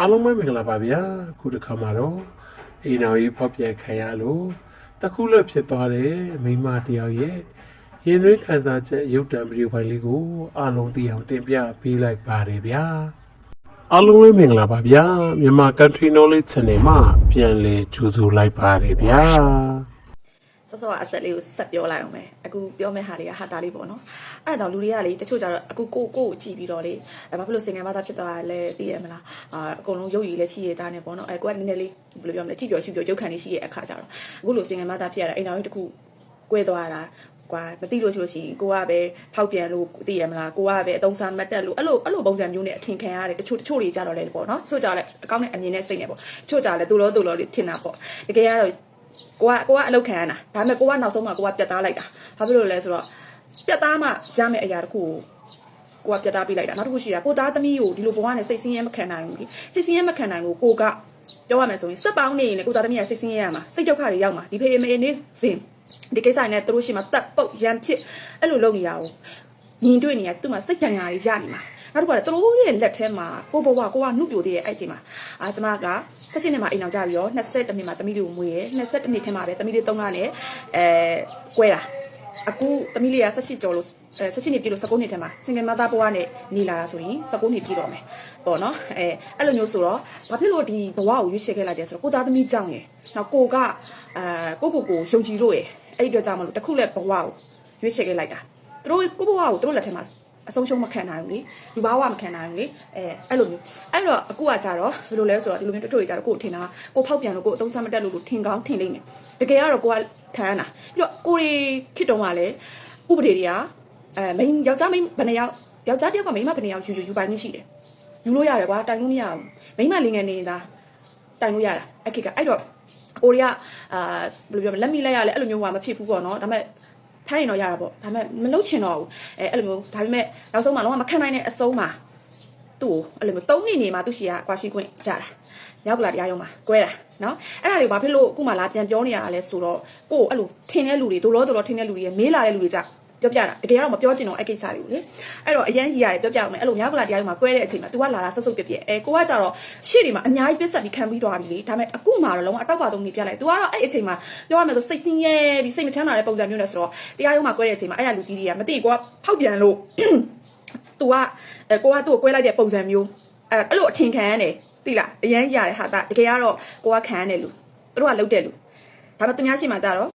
အားလုံးပဲမင်္ဂလာပါဗျာခုတစ်ခါမှာတော့အိမ်တော်ကြီးဖောက်ပြန်ခံရလို့တခုလည်းဖြစ်သွားတယ်မိန်းမတစ်ယောက်ရဲ့ရင်တွင်းခံစားချက်ရုပ်တံဗီဒီယိုဖိုင်လေးကိုအားလုံးသိအောင်တင်ပြပေးလိုက်ပါတယ်ဗျာအားလုံးလည်းမင်္ဂလာပါဗျာမြန်မာ Country Knowledge Channel မှာပြန်လည်ကြိုဆိုလိုက်ပါတယ်ဗျာ စောစောကအဆက်လေးကိုဆက်ပြောလိုက်အောင်မယ်အခုပြောမယ့်ဟာလေးကဟာတာလေးပေါ့နော်အဲ့ဒါကြောင့်လူတွေကလေတချို့ကြတော့အခုကိုကိုကိုကြည့်ပြီးတော့လေအဲဘာဖြစ်လို့စင်ကန်ဘာသာဖြစ်သွားတာလဲသိရမလားအာအကုန်လုံးရုပ်ရည်လည်းရှိရတာနဲ့ပေါ့နော်အဲကိုကနည်းနည်းလေးဘယ်လိုပြောမလဲကြည့်ပြောရှုပြောရုပ်ခံလေးရှိရအခါကြတော့အခုလိုစင်ကန်ဘာသာဖြစ်ရတာအိမ်တော်ကြီးတစ်ခုကွဲသွားတာကွာမသိလို့ရှိလို့ရှိရင်ကိုကပဲဖောက်ပြန်လို့သိရမလားကိုကပဲအတုံးစားမတ်တက်လို့အဲ့လိုအဲ့လိုပုံစံမျိုးနဲ့အထင်ခံရတယ်တချို့တချို့တွေကြတော့လေပေါ့နော်တချို့ကြလည်းအကောင့်နဲ့အမြင်နဲ့စိတ်နဲ့ပေါ့တချို့ကြလည်းသူလောသူလောလေးထင်တာပေါ့တကယ်ကတော့ ကိုကကိုကအလုပ်ခံရတာဒါပေမဲ့ကိုကနောက်ဆုံးမှကိုကပြတ်သားလိုက်တာဘာဖြစ်လို့လဲဆိုတော့ပြတ်သားမှရမယ့်အရာတစ်ခုကိုကိုကပြတ်သားပေးလိုက်တာနောက်တစ်ခုရှိတာကိုသားသမီးကိုဒီလိုဘဝနဲ့စိတ်ဆင်းရဲမခံနိုင်ဘူးလေစိတ်ဆင်းရဲမခံနိုင်ဘူးကိုကပြောရမယ်ဆိုရင်စက်ပေါင်းနေရင်လေကိုသားသမီးကစိတ်ဆင်းရဲရမှာစိတ်ဒုက္ခတွေရောက်မှာဒီဖေမေနေစဉ်ဒီကိစ္စနဲ့သူတို့ရှိမှာတက်ပုတ်ရန်ဖြစ်အဲ့လိုလုပ်နေတာကိုညီတွေ့နေရသူ့မှာစိတ်တန်ရာတွေရနေမှာ နောက်တစ်ခုကလည်းသူတို့ရဲ့လက်ထဲမှာကိုဘဝကိုကနှုတ်ပြိုသေးရဲ့အဲ့အချိန်မှာအာကျမက16နှစ်မှာအိမ်အောင်ကြပြီးတော့22နှစ်မှာသမီးလေးကိုမွေးရယ်22နှစ်ထဲမှာပဲသမီးလေး3လနဲ့အဲကွဲတာအခုသမီးလေးက18ကျော်လို့အဲ18နှစ်ပြည့်လို့19နှစ်ထဲမှာ single mother ဘဝနဲ့နေလာတာဆိုရင်19နှစ်ပြည့်တော့မယ်ပေါ့နော်အဲအဲ့လိုမျိုးဆိုတော့ဘာဖြစ်လို့ဒီဘဝကိုရွေးချယ်ခဲ့လိုက်တယ်ဆိုတော့ကိုသားသမီးကြောင့်ရယ်နောက်ကိုကအဲကိုကိုကိုယုံကြည်လို့ရယ်အဲ့ဒီအတွက်ကြောင့်မလို့တခုလက်ဘဝကိုရွေးချယ်ခဲ့လိုက်တာသူတို့ကိုဘဝကိုသူတို့လက်ထဲမှာ အဆုံးရှုံးမခံနိုင်ဘူးလေလူဘာဝမခံနိုင်ဘူးလေအဲအဲ့လိုမျိုးအဲ့တော့အခုကကြတော့ဘယ်လိုလဲဆိုတော့ဒီလိုမျိုးတချို့တွေကြတော့ကိုယ်ထင်တာကိုဖောက်ပြန်လို့ကိုယ်အသုံးစားမတက်လို့လို့ထင်ကောင်းထင်လိမ့်မယ်တကယ်ကတော့ကိုကခံရတာပြီးတော့ကိုရီခစ်တုံးကလည်းဥပဒေတွေကအဲမိန်းယောက်ျားမိန်းဘယ်နှယောက်ယောက်ျားတစ်ယောက်ကမိန်းမဘယ်နှယောက်ယူယူယူပိုင်နေရှိတယ်ယူလို့ရတယ်ကွာတိုင်လို့မရဘူးမိန်းမလင်ငယ်နေနေတာတိုင်လို့ရတာအဲ့ခေတ်ကအဲ့တော့ကိုရီးယားအာဘယ်လိုပြောမလဲလက်မိလိုက်ရလဲအဲ့လိုမျိုးကမဖြစ်ဘူးပေါ့နော်ဒါပေမဲ့ ထိုင်းရင်တော့ရတာပေါ့ဒါပေမဲ့မလုပ်ချင်တော့ဘူးအဲအဲ့လိုမျိုးဒါပေမဲ့နောက်ဆုံးမှတော့မခံနိုင်တဲ့အဆုံးမှာသူ့ကိုအဲ့လိုမျိုး၃နှစ်နေမှသူ့ရှီကကွာရှိခွင့်ရတာရောက်ကလာတရားရုံးမှာကွဲတာနော်အဲ့ဒါတွေဘာဖြစ်လို့အခုမှလာပြန်ပြောနေရတာလဲဆိုတော့ကို့ကိုအဲ့လိုထင်တဲ့လူတွေဒိုလောဒိုလောထင်တဲ့လူတွေရမေးလာတဲ့လူတွေကြ ပြောပြတာတကယ်တော့မပြောချင်တော့အဲ့ကိစ္စတွေကိုလေအဲ့တော့အရန်ကြီးရတယ်ပြောပြအောင်မယ်အဲ့လိုမြောက်ကလာတရားရုံးမှာကွဲတဲ့အချိန်မှာ तू ကလာတာဆက်စုပ်ပြပြအဲကိုကကြတော့ရှေ့တွေမှာအများကြီးပစ်ဆက်ပြီးခံပြီးသွားပြီလေဒါပေမဲ့အခုမှတော့လုံးဝအတောက်ပါသုံးနေပြလိုက် तू ကတော့အဲ့အချိန်မှာပြောရမယ်ဆိုစိတ်ဆင်းရဲပြီးစိတ်မချမ်းသာတဲ့ပုံစံမျိုးနဲ့ဆိုတော့တရားရုံးမှာကွဲတဲ့အချိန်မှာအဲ့ရလူကြီးတွေကမသိကိုကဖောက်ပြန်လို့ तू ကအဲကိုကသူ့ကိုကွဲလိုက်တဲ့ပုံစံမျိုးအဲအဲ့လိုအထင်ခံရတယ်သိလားအရန်ကြီးရတယ်ဟာတာတကယ်ကတော့ကိုကခံရတယ်လူသူတို့ကလုတ်တဲ့လူဒါပေမဲ့သူများရှိမှကြတော့